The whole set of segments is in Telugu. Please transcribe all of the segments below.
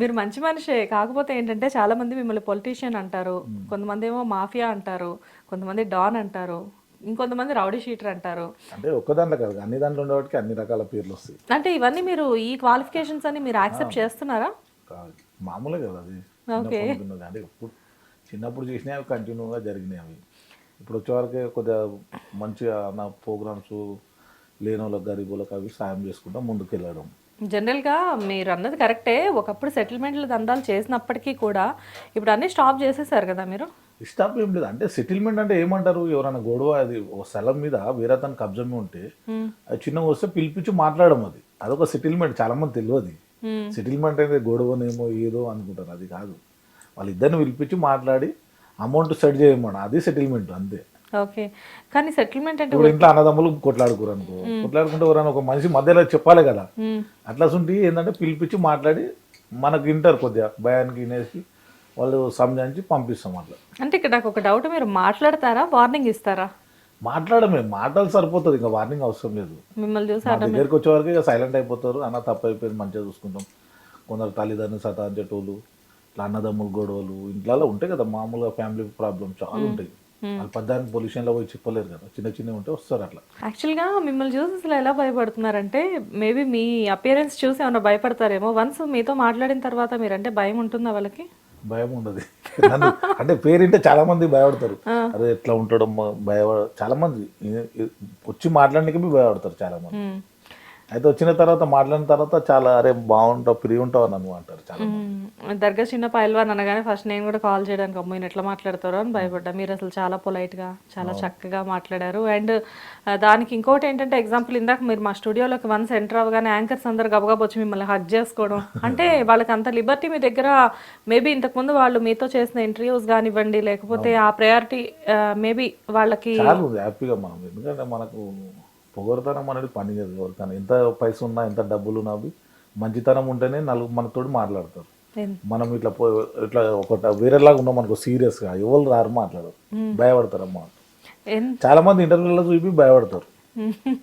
మీరు మంచి మనిషే కాకపోతే ఏంటంటే చాలా మంది మిమ్మల్ని పొలిటీషియన్ అంటారు కొంతమంది ఏమో మాఫియా అంటారు కొంతమంది డాన్ అంటారు ఇంకొంతమంది రౌడీ షీటర్ అంటారు. అంటే ఒక్క దాంట్లో కాదు అన్ని దాంట్లో ఉండేవాటికి అన్ని రకాల పేర్లు వస్తాయి. అంటే ఇవన్నీ మీరు ఈ క్వాలిఫికేషన్స్ అని మీరు యాక్సెప్ట్ చేస్తున్నారా? మామూలే కదా అది. ఓకే. అంటే ఇప్పుడు చిన్నప్పుడు చేసినవి కంటిన్యూగా జరిగినాయి అవి. ఇప్పుడు వచ్చేవరకే కొద్దిగా మంచిగా నా ప్రోగ్రామ్స్ లేని వాళ్ళకి గరీబులకు అవి సాయం చేసుకుంటా ముందుకు వెళ్ళడం జనరల్గా మీరు అన్నది కరెక్టే. ఒకప్పుడు సెటిల్మెంట్ల దందాలు చేసినప్పటికీ కూడా ఇప్పుడు అన్నీ స్టాప్ చేసేసారు కదా మీరు? ఇష్టం ఏం లేదు. అంటే సెటిల్మెంట్ అంటే ఏమంటారు? ఎవరైనా గొడవ అది ఒక స్థలం మీద వేరే అతను కబ్జా మీద ఉంటే అది చిన్నగా వస్తే పిలిపించి మాట్లాడడం అది. అదొక సెటిల్మెంట్. చాలా మంది తెలియదు. సెటిల్మెంట్ అయితే గొడవనేమో ఏదో అనుకుంటారు. అది కాదు. వాళ్ళిద్దరిని పిలిపించి మాట్లాడి అమౌంట్ సెట్ చేయమని. అది సెటిల్మెంట్ అంతే. ఓకే. కానీ సెటిల్మెంట్ అంటే ఇప్పుడు ఇంట్లో అన్నదమ్ములు కొట్లాడుకోరు అనుకో. కొట్లాడుకుంటే ఎవరైనా ఒక మనిషి మధ్యలో చెప్పాలి కదా. అట్లా సుంటి ఏంటంటే పిలిపించి మాట్లాడి మనకు వింటారు కొద్దిగా. భయానికి వినేసి వాళ్ళు సంజాయించి పంపిస్తాం అట్లా. అంటే ఇక్కడ నాకు ఒక డౌట్ మీరు మాట్లాడతారా? వార్నింగ్ ఇస్తారా? మాట్లాడమే. మాటలు సరిపోతుంది. ఇంకా వార్నింగ్ అవసరం లేదు. మిమ్మల్ని చూసి దగ్గరికి వచ్చే వరకు ఇక సైలెంట్ అయిపోతారు. అన్న తప్పు అయిపోయింది మంచిగా చూసుకుంటాం. కొందరు తల్లిదండ్రులు సతాంచేటోళ్ళు ఇట్లా అన్నదమ్ములు గొడవలు ఇంట్లో ఉంటాయి కదా. మామూలుగా ఫ్యామిలీ ప్రాబ్లమ్ చాలా ఉంటాయి. వాళ్ళు పద్దానికి పొల్యూషన్లో పోయి చెప్పలేరు కదా. చిన్న చిన్నవి ఉంటే వస్తారు అట్లా. యాక్చువల్గా మిమ్మల్ని చూసి అసలు ఎలా భయపడుతున్నారంటే మేబీ మీ అపియరెన్స్ చూసి ఏమైనా భయపడతారేమో. వన్స్ మీతో మాట్లాడిన తర్వాత మీరంటే భయం ఉంటుందా వాళ్ళకి? భయం ఉండదు. నన్ను అంటే పేరింటే చాలా మంది భయపడతారు అరే ఎట్లా ఉంటాడో భయపడ చాలా మంది వచ్చి మాట్లాడడానికి భయపడతారు చాలా మంది మ్మ్. అయితే వచ్చిన తర్వాత మాట్లాడిన తర్వాత చాలా అరే బాగుంటావు ఫ్రీ ఉంటావు అని అను అంటారు చాలా. దర్గా చిన్న పైల్వాన్ అనగానే ఫస్ట్ నేను కూడా కాల్ చేయడానికి అమ్మాయిని ఎట్లా మాట్లాడతారో అని భయపడ్డా. మీరు అసలు చాలా పొలైట్గా చాలా చక్కగా మాట్లాడారు. అండ్ దానికి ఇంకోటి ఏంటంటే ఎగ్జాంపుల్ ఇందాక మీరు మా స్టూడియోలోకి వన్స్ ఎంటర్ అవ్వగానే యాంకర్స్ అందరు గబగబా వచ్చి మిమ్మల్ని హక్ చేసుకోవడం. అంటే వాళ్ళకి అంత లిబర్టీ మీ దగ్గర మేబీ ఇంతకుముందు వాళ్ళు మీతో చేసిన ఇంటర్వ్యూస్ కానివ్వండి లేకపోతే ఆ ప్రయారిటీ మేబీ వాళ్ళకి హ్యాపీగా మనం. ఎందుకంటే మనకు పొగరుతనం అనేది పని లేదు ఎవరికైనా. ఎంత పైసలు ఉన్నా ఎంత డబ్బులు ఉన్నా అవి మంచితనం ఉంటేనే నలుగురు మనతోటి మాట్లాడతారు. మనం ఇట్లా పో ఇట్లా ఒక వేరేలాగా ఉన్నాం అనుకో సీరియస్గా. ఎవరు రారు మాట్లాడరు. భయపడతారు అమ్మ చాలా మంది ఇంటర్వ్యూలలో చూపి భయపడతారు.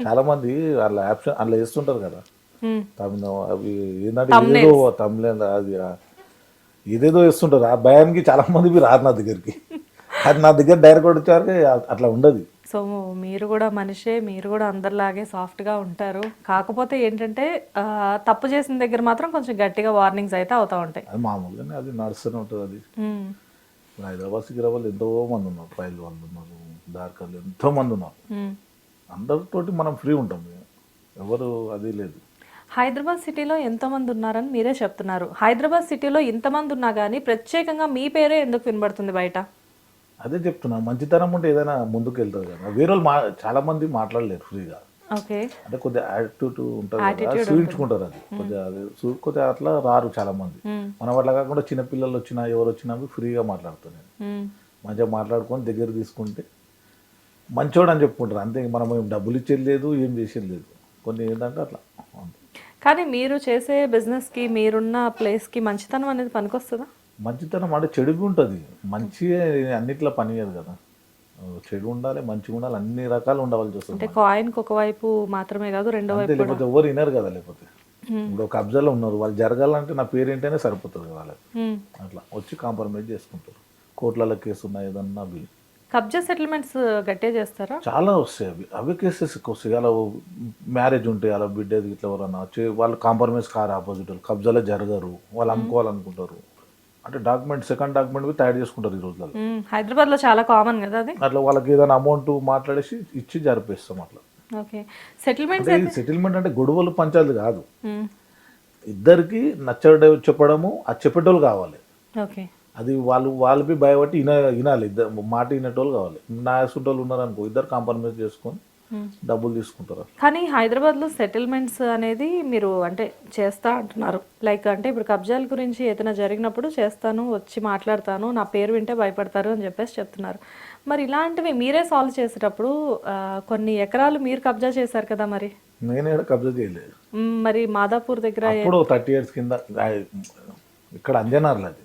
చాలా మంది వాళ్ళ ఆప్షన్ అట్లా చేస్తుంటారు కదా. తమిళ అవి ఏంటంటే ఏదో తమిళ అది ఏదేదో వేస్తుంటారు ఆ భయానికి చాలా మంది రారు నా దగ్గరికి. అది నా దగ్గర డైరెక్ట్ వచ్చారు అట్లా ఉండదు. సో మీరు కూడా మనిషే మీరు కూడా అందరిలాగే సాఫ్ట్గా ఉంటారు. కాకపోతే ఏంటంటే తప్పు చేసిన దగ్గర మాత్రం కొంచెం గట్టిగా వార్నింగ్స్ అయితే అవుతూ ఉంటాయి. అది మామూలుగానే అది నడుస్తూనే ఉంటుంది అది. హైదరాబాద్ సికిరాబాద్ ఎంతో మంది ఉన్నారు. పైలు వాళ్ళు ఉన్నారు దార్కర్లు ఎంతో మంది ఉన్నారు. అందరితోటి మనం ఫ్రీ ఉంటాం. ఎవరు అది లేదు. హైదరాబాద్ సిటీలో ఎంతమంది ఉన్నారని మీరే చెప్తున్నారు. హైదరాబాద్ సిటీలో ఇంతమంది ఉన్నా కానీ ప్రత్యేకంగా మీ పేరే ఎందుకు వినబడుతుంది బయట? అదే చెప్తున్నా మంచితనం ఉంటే ఏదైనా ముందుకు వెళ్తుంది కదా. వేరే వాళ్ళు మా చాలా మంది మాట్లాడలేరు ఫ్రీగా. ఓకే. అంటే కొద్దిగా యాటిట్యూడ్ ఉంటుంది కదా చూపించుకుంటారు అది. కొద్దిగా అది కొద్దిగా అట్లా రారు చాలా మంది. మ్మ్. మనం అట్లా కాకుండా చిన్న పిల్లలు వచ్చినా ఎవరు వచ్చినా ఫ్రీగా మాట్లాడుతాను నేను మ్మ్. మంచిగా మాట్లాడుకొని దగ్గర తీసుకుంటే మంచోడు అని చెప్పుకుంటారు. అంతే మనం ఏం డబ్బులు ఇచ్చేది లేదు ఏం చేసేది లేదు. కొన్ని ఏంటంటే అట్లా. కానీ మీరు చేసే బిజినెస్కి మీరున్న ప్లేస్కి మంచితనం అనేది పనికొస్తుందా? మంచితనం అంటే చెడుగా ఉంటుంది. మంచి అన్నిట్లో పని చేయదు కదా. చెడు ఉండాలి మంచిగా ఉండాలి అన్ని రకాలు ఉండవలసి వస్తుంది అంటే కాయిన్కి ఒకవైపు మాత్రమే కాదు రెండో వైపు లేకపోతే ఎవరు వినరు కదా లేకపోతే. ఇప్పుడు ఒక కబ్జాలో ఉన్నారు వాళ్ళు జరగాలంటే నా పేరు ఏంటనే సరిపోతుంది వాళ్ళకి. అట్లా వచ్చి కాంప్రమైజ్ చేసుకుంటారు. కోర్టులలో కేసు ఉన్నాయి ఏదన్నా అవి. కబ్జా సెటిల్మెంట్స్ గట్టే చేస్తారా? చాలా వస్తాయి అవి. అవే కేసెస్ ఎక్కువ వస్తాయి. అలా మ్యారేజ్ ఉంటాయి అలా బిడ్డది ఇట్లా ఎవరన్నా చే- వాళ్ళు కాంప్రమైజ్ కారు ఆపోజిట్ వాళ్ళు. కబ్జాలో జరగరు వాళ్ళు అమ్ముకోవాలనుకుంటారు. అంటే డాక్యుమెంట్ సెకండ్ డాక్యుమెంట్ తయారు చేసుకుంటారు ఈ రోజులలో. మ్మ్. హైదరాబాద్లో చాలా కామన్ కదా అది? అట్లా వాళ్ళకి ఏదైనా అమౌంట్ మాట్లాడేసి ఇచ్చి జరిపేస్తాం అట్లా. ఓకే. సెటిల్మెంట్స్ అంటే సెటిల్మెంట్ అంటే గొడవలు పంచాలి కాదు. ఇద్దరికి నచ్చడం చెప్పడము అది చెప్పేటోళ్ళు కావాలి. ఓకే. అది వాళ్ళు వాళ్ళకి భయపట్టి విన వినాలి ఇద్దరు మాట వినేటోళ్ళు కావాలి. నా సుంటోళ్ళు ఉన్నారు అనుకో ఇద్దరు కాంప్రమైజ్ చేసుకొని డబ్బులు తీసుకుంటారు. కానీ హైదరాబాద్లో సెటిల్మెంట్స్ అనేది మీరు అంటే చేస్తా అంటున్నారు. లైక్ అంటే ఇప్పుడు కబ్జాల గురించి ఏదైనా జరిగినప్పుడు చేస్తాను వచ్చి మాట్లాడతాను నా పేరు వింటే భయపడతారు అని చెప్పేసి చెప్తున్నారు. మరి ఇలాంటివి మీరే సాల్వ్ చేసేటప్పుడు కొన్ని ఎకరాలు మీరు కబ్జా చేశారు కదా మరి? నేను కబ్జా చేయలేదు. మరి మాదాపూర్ దగ్గర థర్టీ ఇయర్స్ కింద ఇక్కడ అంజనార్లు అది.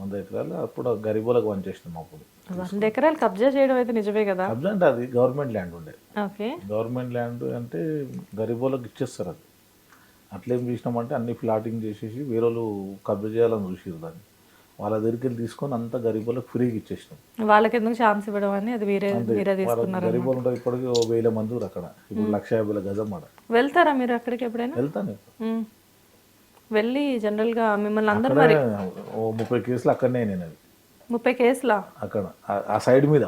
వంద ఎకరాలు అప్పుడు గరీబులకు పనిచేసినాం అప్పుడు వంద ఎకరాలు కబ్జా చేయడం అయితే నిజమే కదా? కబ్జా అంటే అది గవర్నమెంట్ ల్యాండ్ ఉండే. ఓకే. గవర్నమెంట్ ల్యాండ్ అంటే గరీబులకు ఇచ్చేస్తారు అది. అట్లేం చేసినామంటే అన్ని ఫ్లాటింగ్ చేసేసి వేరే వాళ్ళు కబ్జా చేయాలని చూసిరు దాన్ని. వాళ్ళ దగ్గరికి వెళ్ళి తీసుకొని అంతా గరీబులకు ఫ్రీగా ఇచ్చేసినాం. వాళ్ళకి ఎందుకు ఛాన్స్ ఇవ్వడం అని అది వీరే మీరే తీసుకున్నారు గరీబులు ఉంటారు ఇప్పటికీ ఓ వేల మంది అక్కడ. ఇప్పుడు లక్ష యాభై గజం ఆడ వెళ్తారా మీరు అక్కడికి ఎప్పుడైనా? వెళ్తాను. వెళ్ళి జనరల్గా మిమ్మల్ని అందరు ముప్పై కేసులు అక్కడనే నేను అది ముప్పై కేసులా? అక్కడ ఆ- సైడ్ మీద.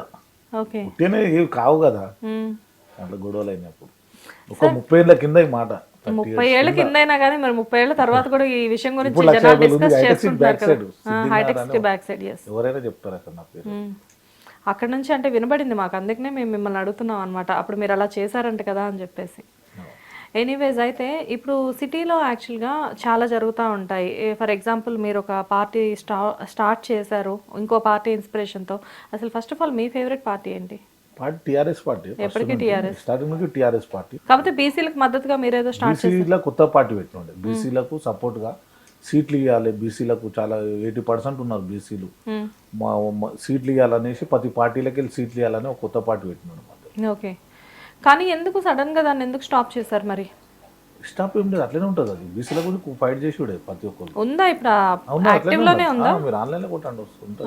ఓకే. పుట్టినే ఏవి కావు కదా. అట్లా గొడవలు అయినప్పుడు. ఒక ముప్పై ఏళ్ళ కింద ఈ మాట. ముప్పై ఏళ్ళ కింద అయినా కానీ మరి ముప్పై ఏళ్ళ తర్వాత కూడా ఈ విషయం గురించి జనాలు డిస్కస్ కదా. హైటెక్స్ బ్యాక్ సైడ్ ఎవరైనా చెప్తారు అక్కడ నా పేరు. అక్కడ నుంచి అంటే వినబడింది మాకు అందుకనే మేము మిమ్మల్ని అడుగుతున్నాం అనమాట అప్పుడు మీరు అలా చేశారంట కదా అని చెప్పేసి. ఎనీవేస్ అయితే ఇప్పుడు సిటీలో యాక్చువల్గా చాలా జరుగుతూ ఉంటాయి. ఫర్ ఎగ్జాంపుల్ మీరు ఒక పార్టీ స్టా స్టార్ట్ చేశారు ఇంకో పార్టీ ఇన్స్పిరేషన్తో అసలు ఫస్ట్ ఆఫ్ ఆల్ మీ ఫేవరెట్ పార్టీ ఏంటి? Party TRS party. ఎప్పటికీ TRS. స్టార్టింగ్ నుంచి టీఆర్ఎస్ పార్టీ. బీసీలకు మద్దతుగా మీరేదో స్టార్ట్ బీసీలో కొత్త పార్టీ పెట్టినండే. బీసీలకు సపోర్ట్గా సీట్లు ఇవ్వాలి. బీసీలకు చాలా ఎయిటీ పర్సెంట్ ఉన్నారు బీసీలు. మా మా సీట్లు ఇవ్వాలనేసి ప్రతి పార్టీలకి వెళ్ళి సీట్లు ఇవ్వాలని ఒక కొత్త పార్టీ పెట్టినాడు ఓకే కానీ ఎందుకు సడన్గా దాన్ని ఎందుకు స్టాప్ చేశారు మరి? స్టాప్ ఏం లేదు అట్లనే ఉంటుంది అది. బీసీల గురించి ఫైట్ చేసి ప్రతి ఒక్కరు ఉందా ఇప్పుడు? అవునా యాక్టివ్లోనే ఉందా? మీరు ఆన్లైన్లో కొట్టండి వస్తుంది